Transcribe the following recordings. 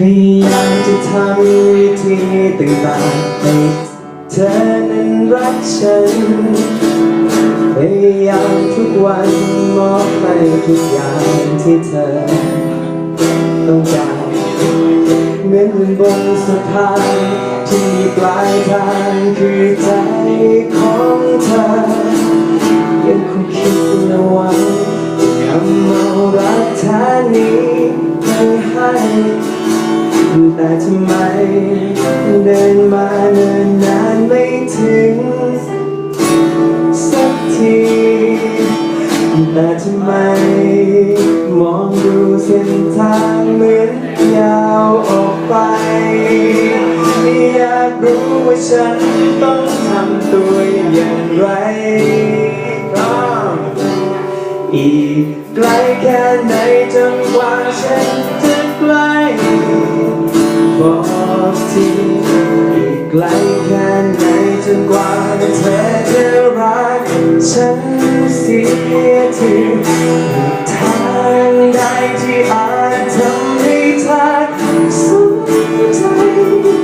พยายามจะทำวิธีต่างๆให้เธอนั้นรักฉันพยายามทุกวันมอบให้ทุกอย่างที่เธอต้องการเหมือนบนสะพานที่มีปลายทาง ทำไม เดินมาเนิ่นนานไม่ถึง สักทีแต่ทำไม มองดูเส้นทางเหมือนยาวออกไป อยากรู้ว่าฉันต้องทำตัวอย่างไรอีกไกลแค่ไหนจนกว่าฉัน ลแค่ไหนจนกว่าเธอจะรักฉันเสียทีทางใดที่อาจทำให้เธอสนใจ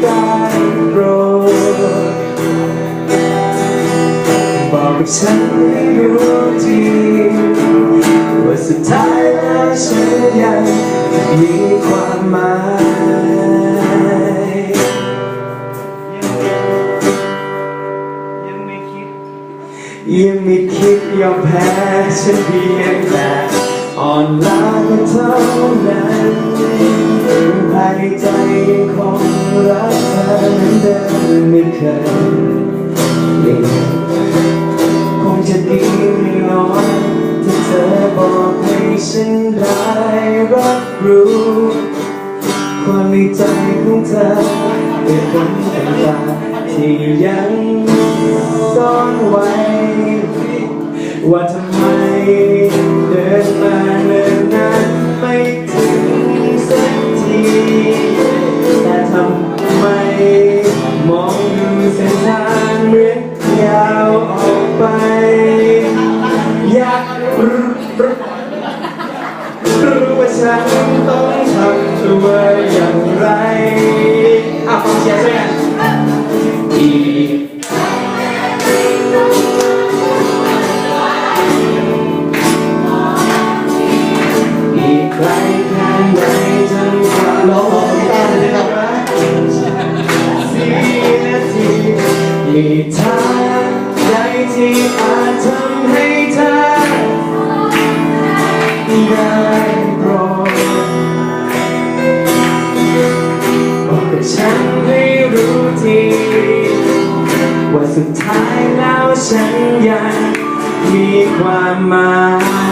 ได้โปรดบอกกับฉันให้รู้ทีว่าสุดท้ายแล้วฉันยังมีความหมาย ยังไม่คิดยอมแพ้ฉันเพียงแต่อ่อนล้าก็เท่านั้นภายในใจยังคงรักเธอเหมือนเดิมไม่เคยคงจะดีไม่น้อยถ้าเธอบอกให้ฉันได้รับรู้ความในใจของเธอเป็นผลต่างๆที่ยัง ว่าทำไมเดินมาเนิ่นนานไม่ถึงสักทีแต่ทำไมมองดูเส้นทางเหมือนยาวออกไป อยากรู้รู้รู้ว่าฉันต้องทำตัวอย่าง มีทางใดที่อาจทำให้เธอได้โปรดบอกกับฉันให้รู้ทีว่าสุดท้ายแล้วฉันยังมีความหมาย